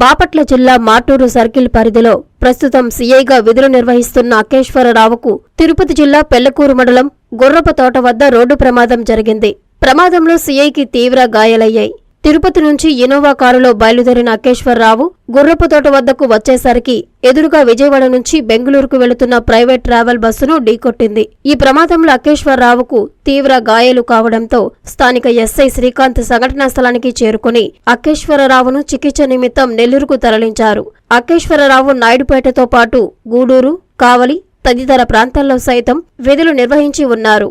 బాపట్ల జిల్లా మాటూరు సర్కిల్ పరిధిలో ప్రస్తుతం సీఐగా విధులు నిర్వహిస్తున్న అకేశ్వరరావుకు తిరుపతి జిల్లా పెళ్ళకూరు మండలం గుర్రపతోట వద్ద రోడ్డు ప్రమాదం జరిగింది. ప్రమాదంలో సీఐకి తీవ్ర గాయాలయ్యాయి. తిరుపతి నుంచి ఇనోవా కారులో బయలుదేరిన అకేశ్వరరావు గుర్రపుతోట వద్దకు వచ్చేసరికి ఎదురుగా విజయవాడ నుంచి బెంగళూరుకు వెళుతున్న ప్రైవేట్ ట్రావెల్ బస్సును ఢీకొట్టింది. ఈ ప్రమాదంలో అకేశ్వరరావుకు తీవ్ర గాయాలు కావడంతో స్థానిక ఎస్ఐ శ్రీకాంత్ సంఘటనా స్థలానికి చేరుకుని అకేశ్వరరావును చికిత్స నిమిత్తం నెల్లూరుకు తరలించారు. అకేశ్వరరావు నాయుడుపేటతో పాటు గూడూరు కావలి తదితర ప్రాంతాల్లో సైతం విధులు నిర్వహించి ఉన్నారు.